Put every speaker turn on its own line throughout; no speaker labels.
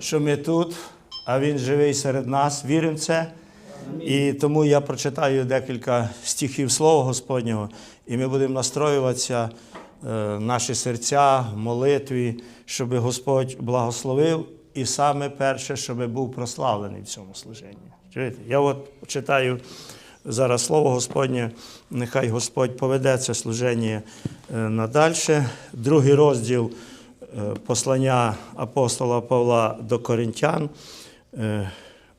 що ми тут, а Він живий серед нас. Віримо в це. І тому я прочитаю декілька стихів Слова Господнього, і ми будемо настроюватися е, наші серця молитві, щоб Господь благословив, і саме перше, щоб був прославлений в цьому служенні. Чуєте? Я от читаю зараз Слово Господнє, нехай Господь поведе це служення е, надальше. Другий розділ послання апостола Павла до Коринтян, е,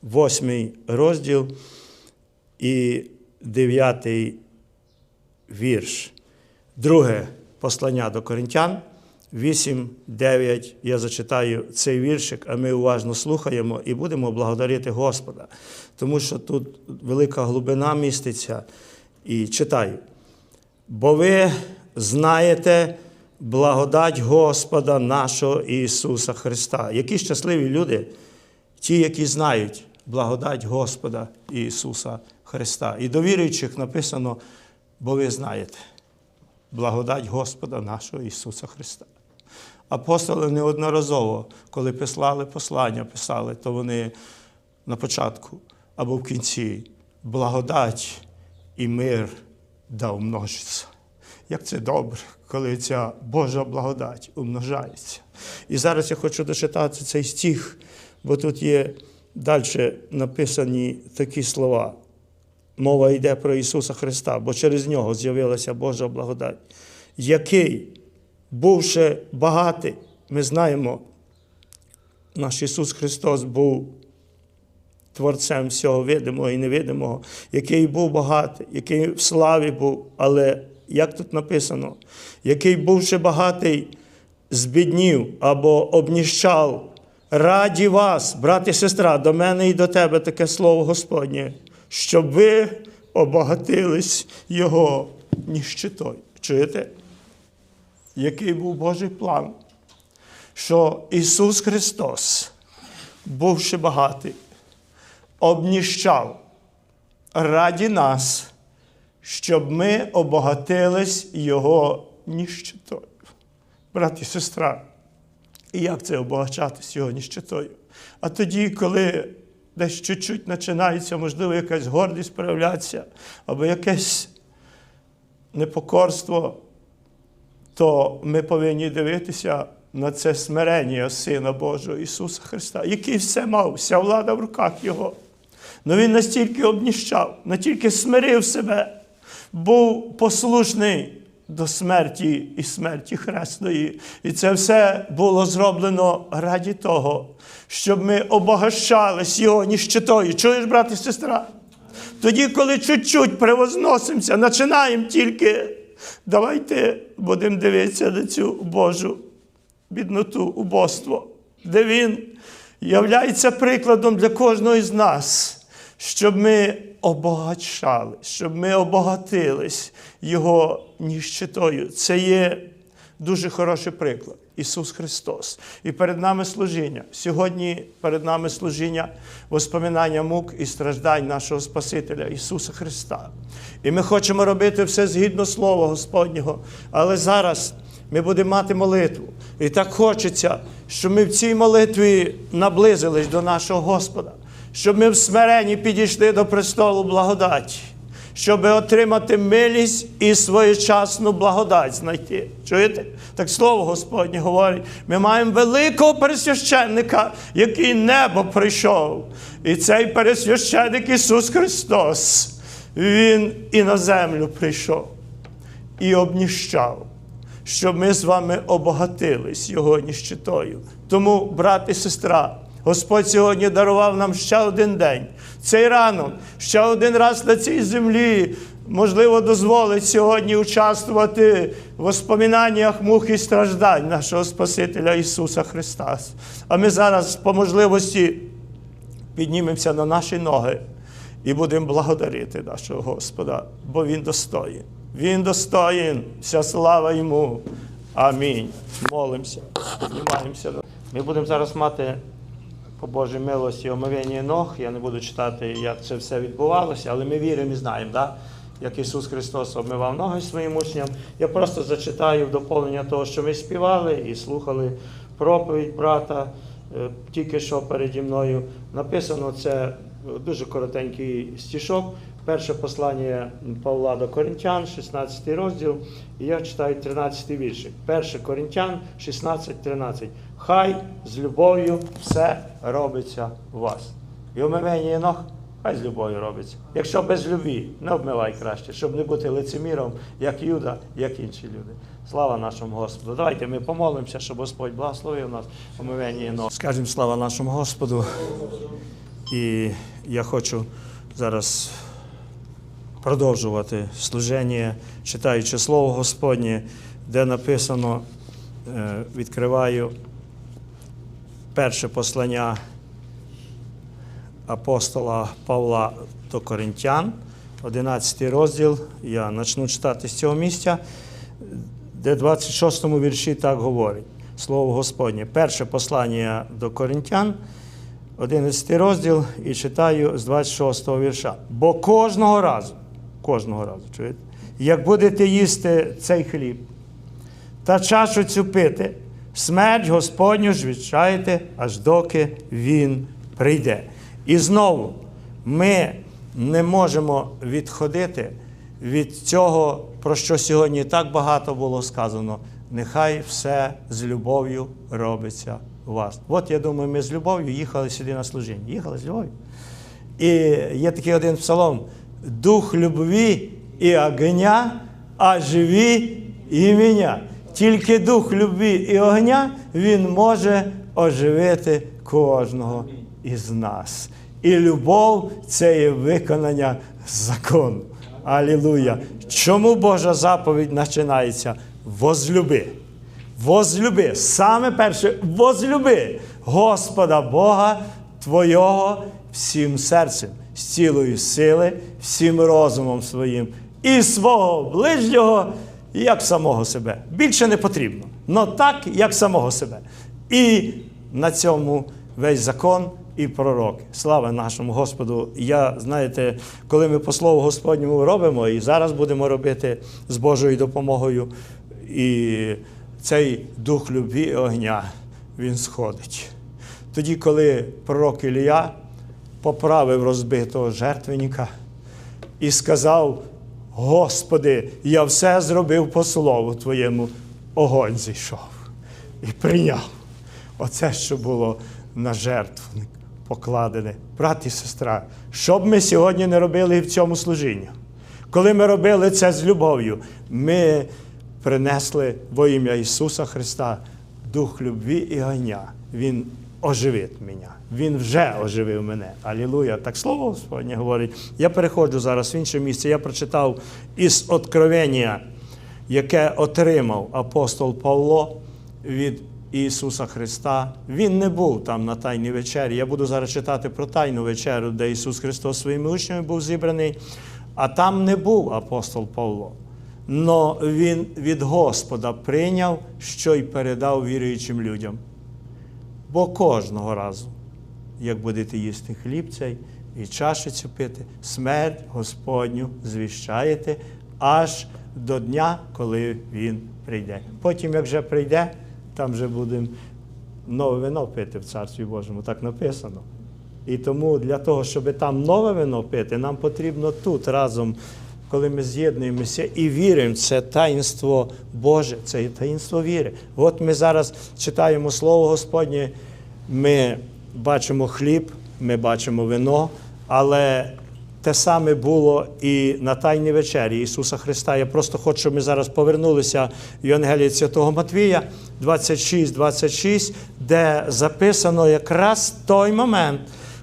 восьмий розділ і дев'ятий вірш. Друге послання до Коринтян, 8, 9. Я зачитаю цей віршик, а ми уважно слухаємо і будемо благодарити Господа, тому що тут велика глибина міститься. І читаю. Бо ви знаєте благодать Господа нашого Ісуса Христа. Які щасливі люди, ті, які знають благодать Господа Ісуса Христа. І до віруючих написано, бо ви знаєте благодать Господа нашого Ісуса Христа. Апостоли неодноразово, коли писали послання, писали, то вони на початку або в кінці благодать і мир да умножиться. Як це добре, коли ця Божа благодать умножається. І зараз я хочу дочитати цей стих, бо тут є далі написані такі слова. Мова йде про Ісуса Христа, бо через нього з'явилася Божа благодать, який, бувши багатий, ми знаємо, наш Ісус Христос був Творцем всього видимого і невидимого, який був багатий, який в славі був, але як тут написано, який, бувши багатий, збіднів або обніщав раді вас, брат і сестра, до мене і до тебе таке слово Господнє, щоб ви обагатились Його ніщитою. Чуєте? Який був Божий план? Що Ісус Христос, бувши багатий, обніщав раді нас, щоб ми обогатились Його ніщитою. Брат і сестра, і як це обагачатись Його ніщитою? А тоді, коли десь чуть-чуть починається, можливо, якась гордість проявлятися, або якесь непокорство, то ми повинні дивитися на це смирення Сина Божого Ісуса Христа, який все мав, вся влада в руках Його. Ну він настільки обніщав, настільки смирив себе, був послушний до смерті і смерті хресної. І це все було зроблено раді того, щоб ми обогащались його ніщитою. Чуєш, брат і сестра? Тоді, коли чуть-чуть превозносимося, починаємо тільки, давайте будемо дивитися на цю Божу бідноту, убоство, де Він являється прикладом для кожного з нас, щоб ми обогачали, щоб ми обогатились Його ніщитою. Це є дуже хороший приклад. Ісус Христос. І перед нами служіння. Сьогодні перед нами служіння воспоминання мук і страждань нашого Спасителя Ісуса Христа. І ми хочемо робити все згідно Слова Господнього. Але зараз ми будемо мати молитву. І так хочеться, щоб ми в цій молитві наблизились до нашого Господа, щоб ми в смиренні підійшли до престолу благодаті щоб отримати милість і своєчасну благодать знайти. Чуєте? Так слово Господнє говорить: ми маємо великого пересвященника, який небо прийшов. І цей пересвященник Ісус Христос, Він і на землю прийшов і обніщав, щоб ми з вами обогатились Його ніщитою. Тому, брат і сестра, Господь сьогодні дарував нам ще один день. Цей ранок, ще один раз на цій землі, можливо, дозволить сьогодні участвувати в воспоминаннях мук і страждань нашого Спасителя Ісуса Христа. А ми зараз по можливості піднімемося на наші ноги і будемо благодарити нашого Господа, бо Він достоїн. Він достоїн, вся слава йому. Амінь. Молимося, піднімаємося. Ми будемо зараз мати по Божій милості омовення ног. Я не буду читати, як це все відбувалося, але ми віримо і знаємо, да? як Ісус Христос обмивав ноги своїм учням. Я просто зачитаю в доповнення того, що ми співали і слухали проповідь брата е, тільки що переді мною написано, це е, дуже коротенький стішок. Перше послання Павла до Коринтян, 16 розділ, і я читаю 13 віршик. 1 Коринтян 16-13. Хай з любов'ю все робиться у вас. І омивання ног хай з любов'ю робиться. Якщо без любві, не обмивай краще, щоб не бути лицеміром, як Юда, як інші люди. Слава нашому Господу. Давайте ми помолимося, щоб Господь благословив нас омивання ног. Скажемо слава нашому Господу. І я хочу зараз продовжувати служення, читаючи Слово Господнє, де написано, е, відкриваю перше послання апостола Павла до Коринтян, 11 розділ. Я почну читати з цього місця, де в 26 вірші так говорить. Слово Господнє. Перше послання до Коринтян, 11 розділ, і читаю з 26 вірша. Бо кожного разу, кожного разу, чуєте, як будете їсти цей хліб та чашу цю пити, смерть Господню ж відчаєте, аж доки Він прийде. І знову ми не можемо відходити від цього, про що сьогодні так багато було сказано. Нехай все з любов'ю робиться у вас. От я думаю, ми з любов'ю їхали сюди на служіння. Їхали з любов'ю. І є такий один псалом: Дух любві і огня, а живі і мене. Тільки дух любві і огня він може оживити кожного із нас. І любов це є виконання закону. Алілуя! Чому Божа заповідь починається? Возлюби. Возлюби. Саме перше, возлюби Господа Бога Твого всім серцем, з цілої сили, всім розумом своїм і свого ближнього, як самого себе. Більше не потрібно. Но так, як самого себе. І на цьому весь закон і пророки. Слава нашому Господу. Я, знаєте, коли ми по Слову Господньому робимо, і зараз будемо робити з Божою допомогою, і цей дух любві і огня, він сходить. Тоді, коли пророк Ілія поправив розбитого жертвенника і сказав: Господи, я все зробив по слову Твоєму, огонь зійшов і прийняв. Оце, що було на жертвник покладене. Брат і сестра, що б ми сьогодні не робили в цьому служінні? Коли ми робили це з любов'ю, ми принесли во ім'я Ісуса Христа дух любві і огня. Він оживить мене. Він вже оживив мене. Алілуя. Так слово Господнє говорить. Я переходжу зараз в інше місце. Я прочитав із Откровення, яке отримав апостол Павло від Ісуса Христа. Він не був там на Тайній вечері. Я буду зараз читати про Тайну вечерю, де Ісус Христос своїми учнями був зібраний. А там не був апостол Павло. Но він від Господа прийняв, що й передав віруючим людям. Бо кожного разу, як будете їсти хліб цей і чашицю пити, смерть Господню звіщаєте аж до дня, коли Він прийде. Потім, як вже прийде, там вже будемо нове вино пити в Царстві Божому, так написано. І тому для того, щоб там нове вино пити, нам потрібно тут разом, коли ми з'єднуємося і віримо, це таїнство Боже, це таїнство віри. От ми зараз читаємо Слово Господнє, ми бачимо хліб, ми бачимо вино, але те саме було і на Тайній вечері Ісуса Христа. Я просто хочу, щоб ми зараз повернулися в Євангелії Святого Матвія 26, 26, де записано якраз той момент,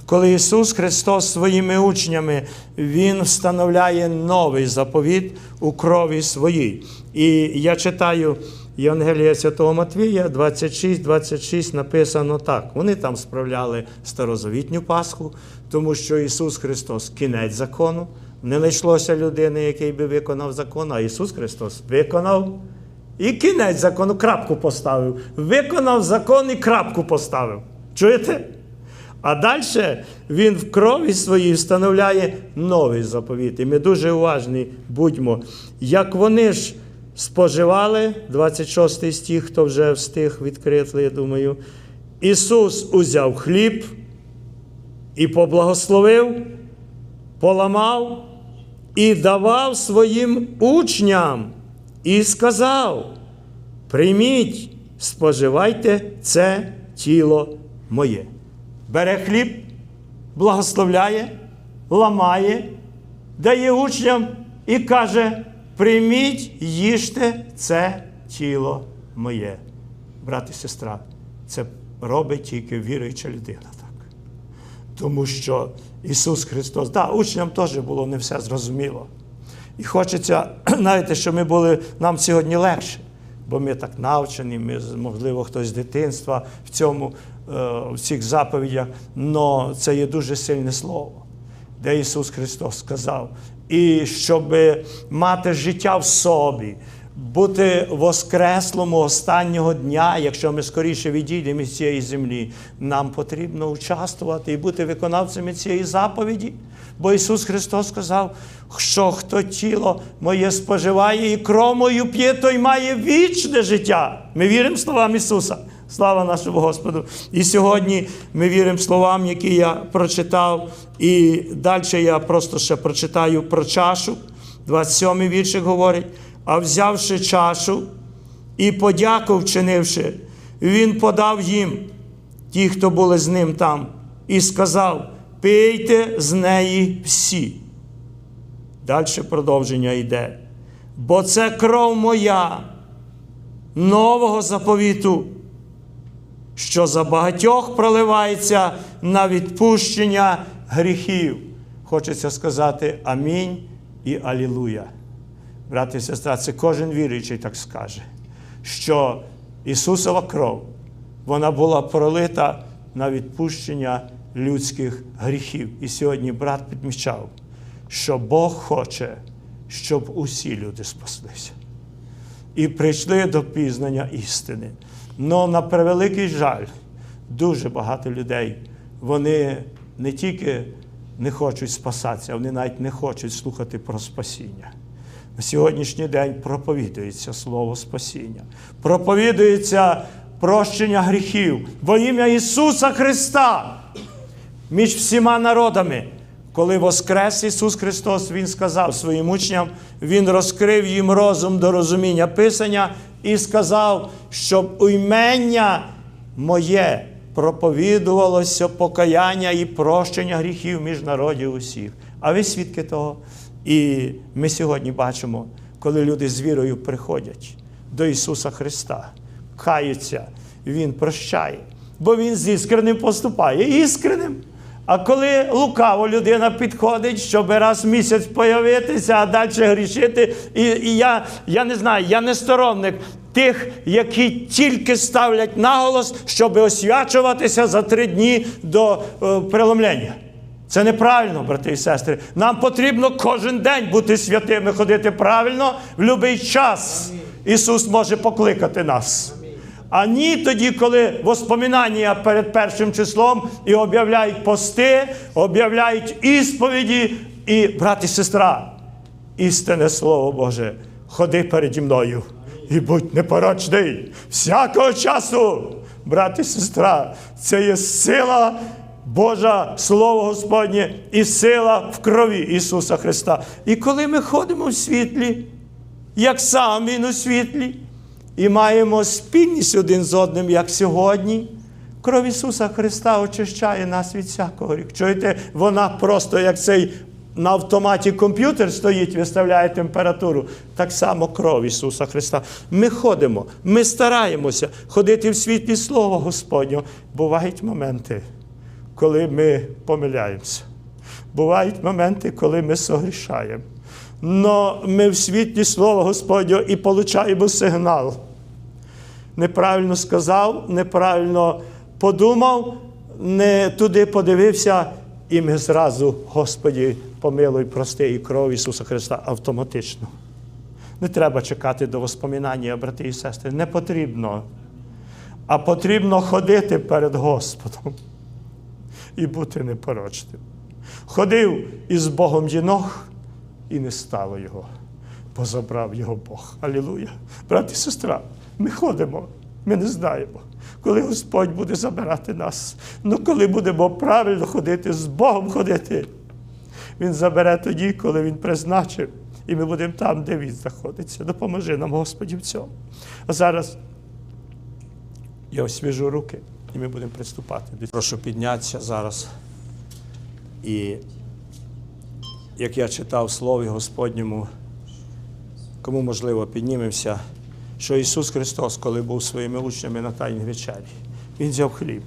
коли Ісус Христос своїми учнями Він встановляє новий заповіт у крові своїй. І я читаю Євангелія Святого Матвія 26, 26 написано так. Вони там справляли старозавітню Пасху, тому що Ісус Христос кінець закону. Не знайшлося людини, який би виконав закон, а Ісус Христос виконав і кінець закону, крапку поставив. Виконав закон і крапку поставив. Чуєте? А далі він в крові своїй встановляє новий заповіт. І ми дуже уважні будьмо. Як вони ж споживали, 26 стих, хто вже встиг відкрити, я думаю, Ісус узяв хліб і поблагословив, поламав і давав своїм учням і сказав: Прийміть, споживайте це тіло моє. Бере хліб, благословляє, ламає, дає учням і каже: Прийміть, їжте це тіло моє. Брат і сестра, це робить тільки віруюча людина. Так. Тому що Ісус Христос, да, учням теж було не все зрозуміло. І хочеться, знаєте, що ми були нам сьогодні легше, бо ми так навчені, ми, можливо, хтось з дитинства в цьому, в цих заповідях, але це є дуже сильне слово, де Ісус Христос сказав. І щоб мати життя в собі, бути воскреслому останнього дня, якщо ми скоріше відійдемо з цієї землі, нам потрібно участвувати і бути виконавцями цієї заповіді. Бо Ісус Христос сказав, що хто тіло моє споживає і кров мою п'є, той має вічне життя. Ми віримо словам Ісуса. Слава нашому Господу! І сьогодні ми віримо словам, які я прочитав. І далі я просто ще прочитаю про чашу. 27-й віршик говорить: а взявши чашу і подяку вчинивши, він подав їм, ті, хто були з ним там, і сказав: пийте з неї всі. Далі продовження йде. Бо це кров моя нового заповіту, що за багатьох проливається на відпущення гріхів. Хочеться сказати амінь і алілуя. Брати і сестра, це кожен віруючий так скаже, що Ісусова кров, вона була пролита на відпущення людських гріхів. І сьогодні брат підмічав, що Бог хоче, щоб усі люди спаслися і прийшли до пізнання істини. Но на превеликий жаль, дуже багато людей, вони не тільки не хочуть спасатися, вони навіть не хочуть слухати про спасіння. На сьогоднішній день проповідується слово спасіння, проповідується прощення гріхів во ім'я Ісуса Христа між всіма народами. Коли воскрес Ісус Христос, Він сказав своїм учням, Він розкрив їм розум до розуміння Писання і сказав, щоб уймення моє проповідувалося покаяння і прощення гріхів між народів усіх. А ви свідки того? І ми сьогодні бачимо, коли люди з вірою приходять до Ісуса Христа, каються, Він прощає, бо Він з іскренним поступає. Іскренним. А коли лукаво людина підходить, щоб раз в місяць появитися, а далі грішити, і, і я, я не знаю, я не сторонник тих, які тільки ставлять наголос, щоб освячуватися за три дні до е, преломлення. Це неправильно, брати і сестри. Нам потрібно кожен день бути святими, ходити правильно в будь-який час. Ісус може покликати нас. А ні тоді, коли воспоминання перед першим числом і об'являють пости, об'являють ісповіді, і брат і сестра, істинне Слово Боже, ходи переді мною і будь непорочний всякого часу, брат і сестра, це є сила. Божа Слово Господнє і сила в крові Ісуса Христа. І коли ми ходимо в світлі, як сам Він у світлі, і маємо спільність один з одним, як сьогодні, кров Ісуса Христа очищає нас від всякого гріха. Чуєте, вона просто як цей на автоматі комп'ютер стоїть, виставляє температуру. Так само кров Ісуса Христа. Ми ходимо, ми стараємося ходити в світлі Слова Господнього. Бувають моменти коли ми помиляємося. Бувають моменти, коли ми согрішаємо. Но ми в світлі Слова Господнього і получаємо сигнал. Неправильно сказав, неправильно подумав, не туди подивився, і ми зразу, Господі, помилуй, прости і кров Ісуса Христа автоматично. Не треба чекати до воспоминання, брати і сестри. Не потрібно. А потрібно ходити перед Господом і бути непорочним. Ходив із Богом Єнох і не стало його, бо забрав його Бог. Алілуя. Брат і сестра, ми ходимо, ми не знаємо. коли Господь буде забирати нас. Ну коли будемо правильно ходити, з Богом ходити. Він забере тоді, коли Він призначив, і ми будемо там, де Він знаходиться. Допоможи нам, Господі, в цьому. А зараз я освіжу руки, і ми будемо приступати. Прошу піднятися зараз. І як я читав Слові Господньому, кому можливо піднімемося, що Ісус Христос, коли був своїми учнями на Тайній вечері, Він взяв хліб.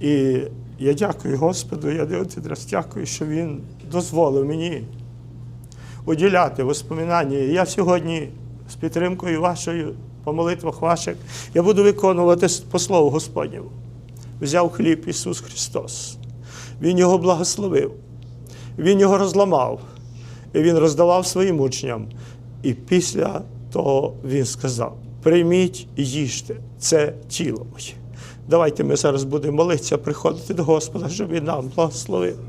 І я дякую Господу, я один раз дякую, що Він дозволив мені уділяти воспоминання. Я сьогодні з підтримкою вашою, по молитвах ваших, я буду виконувати по Слову Господньому. Взяв хліб Ісус Христос. Він його благословив, Він його розламав, і Він роздавав своїм учням. І після того Він сказав: прийміть і їжте, це тіло моє. Давайте ми зараз будемо молитися, приходити до Господа, щоб Він нам благословив.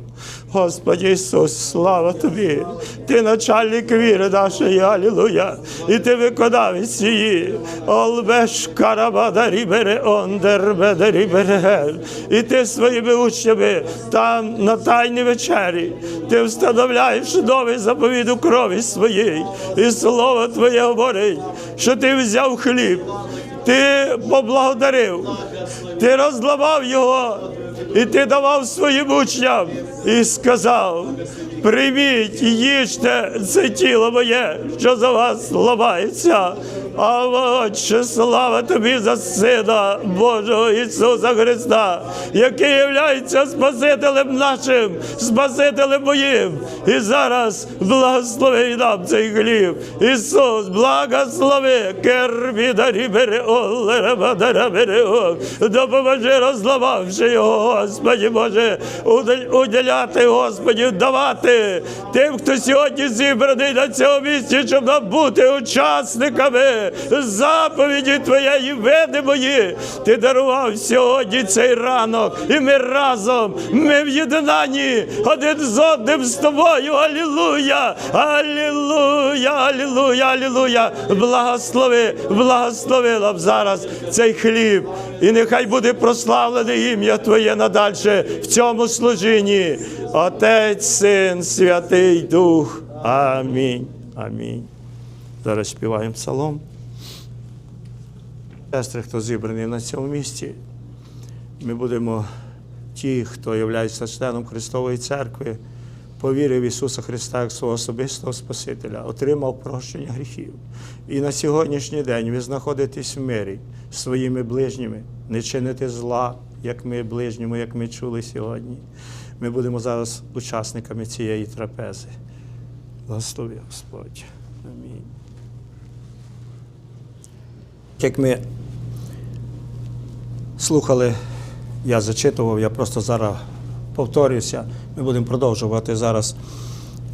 Господи Ісус, слава Тобі! Ти начальник віри нашої, Алілуя! І ти виконавець її. Олбеш карабадарі бере ондер бедарі бере. І ти своїми учнями там на тайній вечері. Ти встановляєш новий заповіт у крові своїй. І слово Твоє говорить, що ти взяв хліб, ти поблагодарив, ти розламав його. І ти давав своїм учням і сказав: прийміть і їжте це тіло моє, що за вас ламається. А Отче, слава тобі за Сина Божого Ісуса Христа, який є Спасителем нашим, Спасителем моїм. І зараз благослови нам цей хліб. Ісус, благослови, кербідарі бере олера бадара бере ол. Допоможи, розламавши його, Господі Боже, уділяти, Господі, давати тим, хто сьогодні зібраний на цьому місці, щоб нам бути учасниками заповіді Твоєї видимої. Ти дарував сьогодні цей ранок, і ми разом, ми в єднанні один з одним з тобою. Алілуя! Алілуя! Алілуя! Алілуя! Благослови, благослови нам зараз цей хліб. І нехай буде прославлене ім'я Твоє надальше в цьому служінні. Отець, Син, Святий Дух. Амінь. Амінь. Зараз співаємо псалом. Сестри, хто зібраний на цьому місці, ми будемо ті, хто є членом Христової церкви, повірив в Ісуса Христа як свого особистого Спасителя, отримав прощення гріхів. І на сьогоднішній день ви знаходитесь в мирі з своїми ближніми, не чините зла, як ми ближньому, як ми чули сьогодні. Ми будемо зараз учасниками цієї трапези. Благослови Господь. Амінь. Як ми слухали, я зачитував, я просто зараз повторююся. Ми будемо продовжувати зараз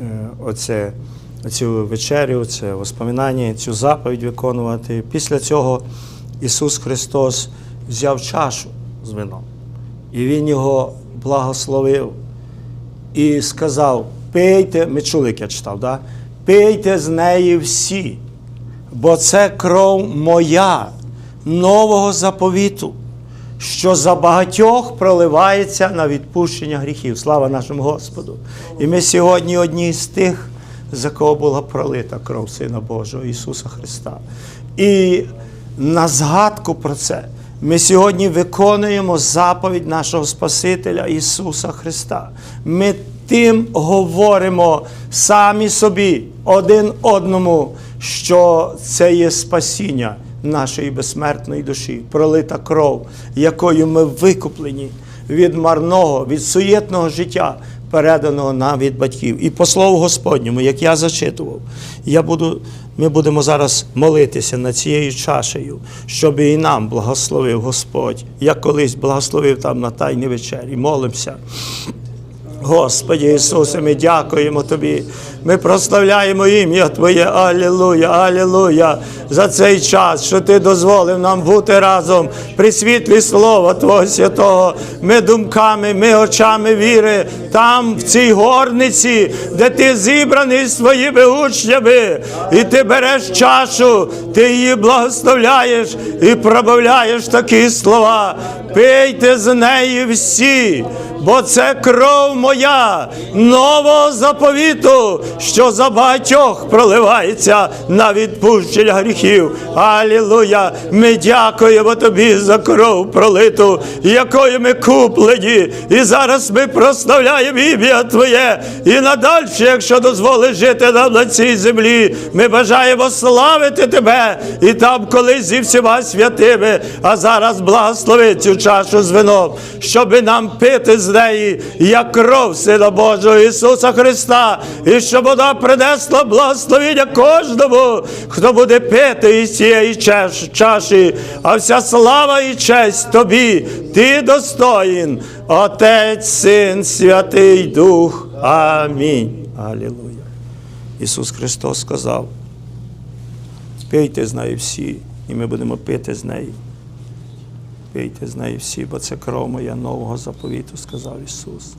е, оце, цю вечерю, це воспоминання, цю заповідь виконувати. Після цього Ісус Христос взяв чашу з вином, і Він його благословив і сказав: пийте, ми чули, як я читав, да? пийте з неї всі, бо це кров моя нового заповіту, що за багатьох проливається на відпущення гріхів. Слава нашому Господу! І ми сьогодні одні з тих, за кого була пролита кров Сина Божого Ісуса Христа. І на згадку про це ми сьогодні виконуємо заповідь нашого Спасителя Ісуса Христа. Ми тим говоримо самі собі, один одному, що це є спасіння нашої безсмертної душі, пролита кров, якою ми викуплені від марного, від суєтного життя, переданого нам від батьків. І по слову Господньому, як я зачитував, я буду, ми будемо зараз молитися над цією чашею, щоб і нам благословив Господь, як колись благословив там на Тайній вечері. Молимося. Господи Ісусе, ми дякуємо Тобі. Ми прославляємо ім'я Твоє. Алілуя, Алілуя, за цей час, що Ти дозволив нам бути разом при світлі Слова Твого Святого. Ми думками, ми очами віри, там, в цій горниці, де ти зібраний своїми учнями, і ти береш чашу, ти її благословляєш і пробавляєш такі слова. Пийте з неї всі, бо це кров моя нового заповіту, що за багатьох проливається на відпущення гріхів. Алілуя! Ми дякуємо тобі за кров пролиту, якою ми куплені. І зараз ми прославляємо ім'я Твоє. І надальше, якщо дозволиш жити нам на цій землі, ми бажаємо славити Тебе і там колись зі всіма святими. А зараз благослови цю чашу з вином, щоби нам пити з неї, як кров Сина Божого Ісуса Христа, і щоб вона принесла благословення кожному, хто буде пити із цієї чаші, а вся слава і честь тобі, ти достоїн, Отець, Син, Святий Дух. Амінь. Алілуя. Ісус Христос сказав: пийте з неї всі, і ми будемо пити з неї. Пийте з неї всі, бо це кров моя нового заповіту, сказав Ісус.